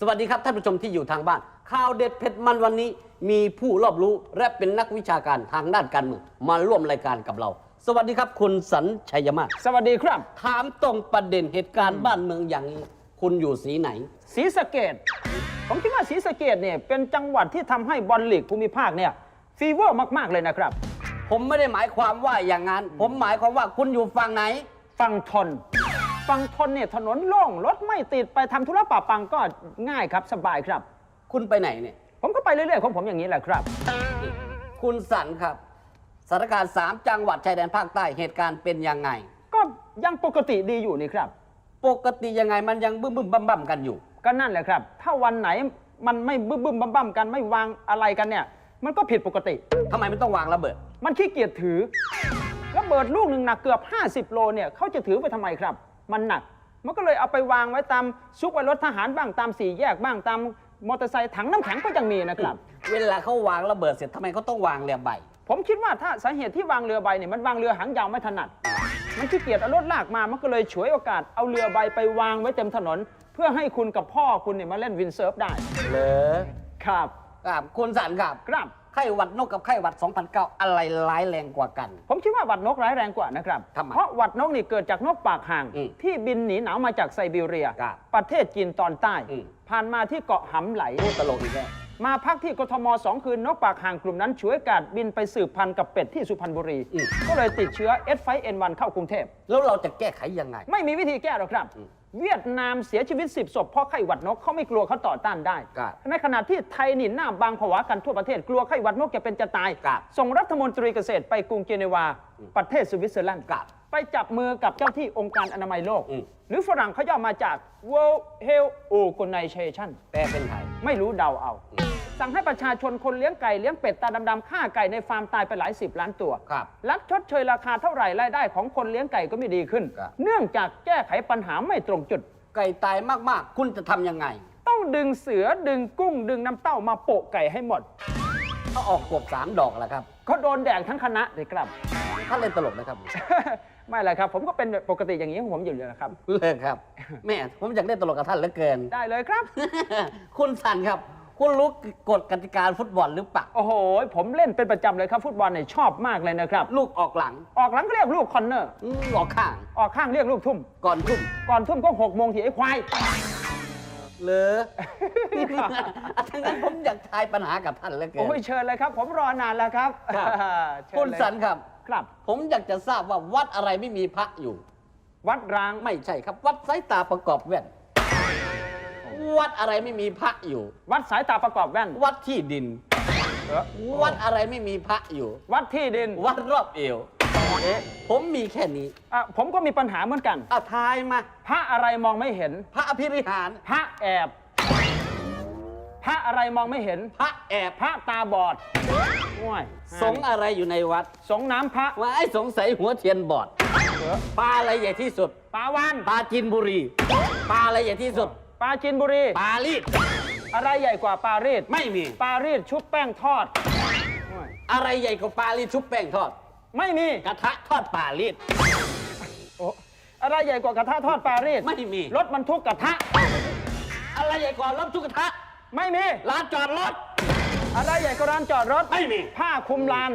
สวัสดีครับท่านผู้ชมที่อยู่ทางบ้าน ข่าวเด็ดเผ็ดมันวันนี้ มีผู้รอบรู้และเป็นนักวิชาการทางด้านการเมืองมาร่วมรายการกับเรา สวัสดีครับ คุณสัญชัยมาศสวัสดีครับ ถามตรงประเด็นเหตุการณ์บ้านเมืองอย่างนี้ คุณอยู่สีไหน ศรีสะเกดผมคิดว่าศรีสะเกดเนี่ยเป็นจังหวัดที่ทำให้บอลลีกภูมิภาคเนี่ยฟีเวอร์มาก ๆ เลยนะครับ ผมไม่ได้หมายความว่าอย่างนั้น ผมหมายความว่าคุณอยู่ฝั่งไหนฟังทน ฟังทนเนี่ยถนนโล่งรถไม่ติดไปทำธุระป่าปังก็ง่ายครับสบายครับ คุณไปไหนเนี่ย ผมก็ไปเรื่อยๆของผมอย่างนี้แหละครับ คุณสันครับสถานการณ์สามจังหวัดชายแดนภาคใต้เหตุการณ์เป็นยังไง ก็ยังปกติดีอยู่นี่ครับ ปกติยังไงมันยังบึ้มบึ้มบั่มบั่มกันอยู่ ก็นั่นแหละครับ ถ้าวันไหนมันไม่บึ้มบึ้มบั่มบั่มกันไม่วางอะไรกันเนี่ย มันก็ผิดปกติ ทำไมมันต้องวางระเบิด มันขี้เกียจถือระเบิดลูกหนึ่งหนักเกือบ 50 โลเนี่ยเขาจะถือไปทำไมครับ มันหนัก มันก็เลยเอาไปวางไว้ตามซุกไว้รถทหารบ้างตามสี่แยกบ้างตามมอเตอร์ไซค์ถังน้ำแข็งก็ยังมีนะครับ เวลาเขาวางระเบิดเสร็จทำไมเขาต้องวางเรือใบ ผมคิดว่าถ้าสาเหตุที่วางเรือใบเนี่ยมันวางเรือหางยาวไม่ถนัด มันขี้เกียจเอารถลากมา มันก็เลยฉวยโอกาสเอาเรือใบไปวางไว้เต็มถนน เพื่อให้คุณกับพ่อคุณเนี่ยมาเล่นวินเซิร์ฟได้ เหรอครับ ครับคุณสันครับ ครับ ไข้หวัดนกกับไข้หวัด2009 อะไรร้ายแรงกว่ากัน ผมคิดว่าหวัดนกร้ายแรงกว่านะครับ ทำไมเพราะหวัดนกนี่เกิดจากนกปากห่าง อืมที่บินหนีหนาวมาจากไซบีเรีย ครับประเทศจีนตอนใต้ อืม ผ่านมาที่เกาะหำไหล พูดตลกอีกแล้ว มาพักที่กทมสองคืนนกปากห่างกลุ่มนั้นฉวยโอกาสบินไปสืบพันธุ์กับเป็ดที่สุพรรณบุรี อืม ก็เลยติดเชื้อ S5N1 เข้ากรุงเทพ แล้วเราจะแก้ไขยังไง ไม่มีวิธีแก้หรอกครับ เวียดนามเสียชีวิต 10ศพเพราะไข้หวัดนกเขาไม่กลัวเขาต่อต้านได้ ครับในขณะที่ไทยนี่หน้าบางผวากันทั่วประเทศกลัวไข้หวัดนกจะเป็นจะตาย ครับส่งรัฐมนตรีเกษตรไปกรุงเจนีวา ประเทศสวิตเซอร์แลนด์ครับไปจับมือกับเจ้าที่องค์การอนามัยโลก อืม หรือฝรั่งเขาย่อมาจาก World Health Organization แปลเป็นไทย ไม่รู้เดาเอา สั่งให้ประชาชนคนเลี้ยงไก่เลี้ยงเป็ดตาดำๆฆ่าไก่ในฟาร์มตายไปหลายสิบล้านตัว ครับ รัฐชดเชยราคาเท่าไหร่รายได้ของคนเลี้ยงไก่ก็ไม่ดีขึ้น ครับ เนื่องจากแก้ไขปัญหาไม่ตรงจุด ไก่ตายมากๆ คุณจะทำยังไงต้องดึงเสือดึงกุ้ง ดึงน้ำเต้ามาโปะไก่ให้หมดถ้าออกกบสามดอกแล้วครับเขาโดนแดกทั้งคณะเลยครับ ท่านเล่นตลกนะครับไม่เลยครับ ผมก็เป็นปกติอย่างนี้ของผมอยู่เลยนะครับ เลิกครับแม่ผมอยากเล่นตลกกับท่านเหลือเกิน ได้เลยครับ คุณสันครับ คุณรู้กฎกติกาฟุตบอลหรือเปล่าโอ้โห ผมเล่นเป็นประจำเลยครับฟุตบอลเนี่ยชอบมากเลยนะครับ ลูกออกหลังออกหลังก็เรียกลูกคอนเนอร์อืมออกข้าง ออกข้างเรียกลูกทุ่ม ก่อนทุ่มก่อนทุ่มก็หกโมงทีไอ้ควาย เหรออะทั้างนั้นผมอยากทายปัญหากับท่านเหลือเกิน โอ้ยเชิญเลยครับ ผมรอนานแล้วครับครับ เชิญคุณเลยสันครับ ครับ ผมอยากจะทราบว่าวัดอะไรไม่มีพระอยู่ วัดร้าง ไม่ใช่ครับ วัดสายตาประกอบแว่น วัดอะไรไม่มีพระอยู่ วัดสายตาประกอบแว่น วัดที่ดิน เอ้อวัดอะไรไม่มีพระอยู่ วัดที่ดินวัดรอบเอว เอ๊ะผมมีแค่นี้อะผมก็มีปัญหาเหมือนกัน เอาทายมา พระอะไรมองไม่เห็น พระอภิริหาร พระแอบ พระอะไรมองไม่เห็น พระแอบพระตาบอดโอ้ยสงฆ์อะไรอยู่ในวัดสงน้ำพระว่าไอ้สงสัยหัวเทียนบอด เอ้อปลาอะไรใหญ่ที่สุด ปลาวานปลาจินบุรี ปลาอะไรใหญ่ที่สุด ปลาจินบุรีปลาลีดอะไรใหญ่กว่าปลารีดไม่มีปลารีดชุบแป้งทอดโอ้ยอะไรใหญ่กว่าปลาลีดชุบแป้งทอด ไม่มี กระทะทอดปลาลีดโอ้อะไรใหญ่กว่ากระทะทอดปลารีดไม่มี รถบรรทุกกระทะ อะไรใหญ่กว่ารถทุกกระทะ ไม่มี ร้านจอดรถ อะไรใหญ่กว่าร้านจอดรถ ไม่มี ผ้าคลุมลาน